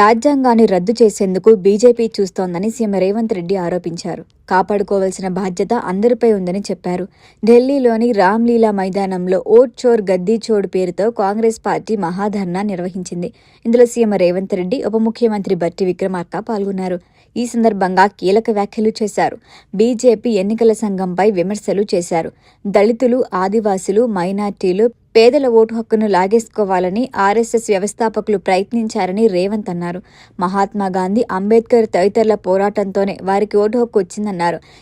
రాజ్యాంగాన్ని రద్దు చేసేందుకు బీజేపీ చూస్తోందని సీఎం రేవంత్ రెడ్డి ఆరోపించారు. కాపాడుకోవాల్సిన బాధ్యత అందరిపై ఉందని చెప్పారు. ఢిల్లీలోని రామ్లీలా మైదానంలో ఓట్ చోర్ గద్దీ చోడ్ పేరుతో కాంగ్రెస్ పార్టీ మహాధర్నా నిర్వహించింది. ఇందులో సీఎం రేవంత్ రెడ్డి ఉప ముఖ్యమంత్రి బట్టి విక్రమార్క పాల్గొన్నారు. ఈ సందర్భంగా కీలక వ్యాఖ్యలు చేశారు. బీజేపీ ఎన్నికల సంఘంపై విమర్శలు చేశారు. దళితులు ఆదివాసులు మైనార్టీలు పేదల ఓటు హక్కును లాగేసుకోవాలని ఆర్ఎస్ఎస్ వ్యవస్థాపకులు ప్రయత్నించారని రేవంత్ అన్నారు. మహాత్మా గాంధీ అంబేద్కర్ తదితరుల పోరాటంతోనే వారికి ఓటు హక్కు వచ్చిందన్నారు.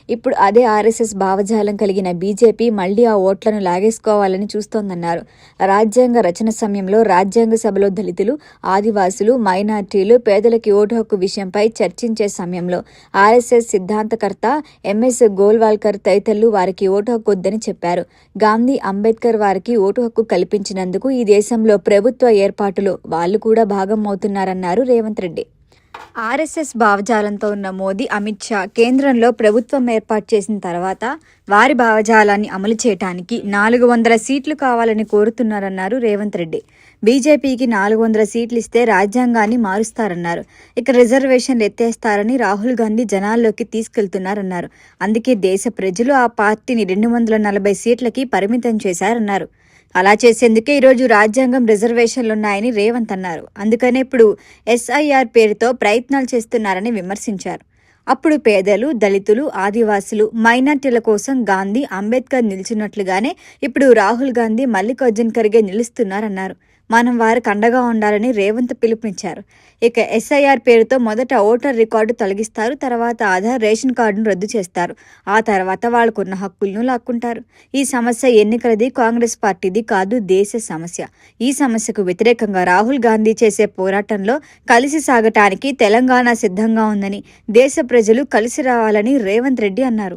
ఇప్పుడు అదే ఆర్ఎస్ఎస్ భావజాలం కలిగిన బీజేపీ మళ్ళీ ఆ ఓట్లను లాగేసుకోవాలని చూస్తోందన్నారు. రాజ్యాంగ రచన సమయంలో రాజ్యాంగ సభలో దళితులు ఆదివాసులు మైనార్టీలు పేదలకి ఓటు హక్కు విషయంపై చర్చించే సమయంలో ఆర్ఎస్ఎస్ సిద్ధాంతకర్త ఎంఎస్ గోల్వాల్కర్ తదితరులు వారికి ఓటు హక్కు వద్దని చెప్పారు. గాంధీ అంబేద్కర్ వారికి ఓటు హక్కు కల్పించినందుకు ఈ దేశంలో ప్రభుత్వ ఏర్పాటులో వాళ్ళు కూడా భాగం అవుతున్నారన్నారు రేవంత్ రెడ్డి. ఆర్ఎస్ఎస్ భావజాలంతో ఉన్న మోదీ అమిత్ షా కేంద్రంలో ప్రభుత్వం ఏర్పాటు చేసిన తర్వాత వారి భావజాలాన్ని అమలు చేయడానికి నాలుగు వందల సీట్లు కావాలని కోరుతున్నారన్నారు రేవంత్ రెడ్డి. బీజేపీకి నాలుగు వందల సీట్లు ఇస్తే రాజ్యాంగాన్ని మారుస్తారన్నారు. ఇక రిజర్వేషన్లు ఎత్తేస్తారని రాహుల్ గాంధీ జనాల్లోకి తీసుకెళ్తున్నారన్నారు. అందుకే దేశ ప్రజలు ఆ పార్టీని రెండు వందల నలభై సీట్లకి పరిమితం చేశారన్నారు. అలా చేసేందుకే ఈరోజు రాజ్యాంగం రిజర్వేషన్లున్నాయని రేవంత్ అన్నారు. అందుకనే ఇప్పుడు ఎస్ఐఆర్ పేరుతో ప్రయత్నాలు చేస్తున్నారని విమర్శించారు. అప్పుడు పేదలు దళితులు ఆదివాసులు మైనార్టీల కోసం గాంధీ అంబేద్కర్ నిలిచినట్లుగానే ఇప్పుడు రాహుల్ గాంధీ మల్లికార్జున్ ఖర్గే నిలుస్తున్నారన్నారు. మనం వారికి అండగా ఉండాలని రేవంత్ పిలుపునిచ్చారు. ఇక ఎస్ఐఆర్ పేరుతో మొదట ఓటర్ రికార్డు తొలగిస్తారు తర్వాత ఆధార్ రేషన్ కార్డును రద్దు చేస్తారు. ఆ తర్వాత వాళ్ళకున్న హక్కులను లాక్కుంటారు. ఈ సమస్య ఎన్నికలది కాంగ్రెస్ పార్టీది కాదు దేశ సమస్య. ఈ సమస్యకు వ్యతిరేకంగా రాహుల్ గాంధీ చేసే పోరాటంలో కలిసి సాగటానికి తెలంగాణ సిద్ధంగా ఉందని దేశ ప్రజలు కలిసి రావాలని రేవంత్ రెడ్డి అన్నారు.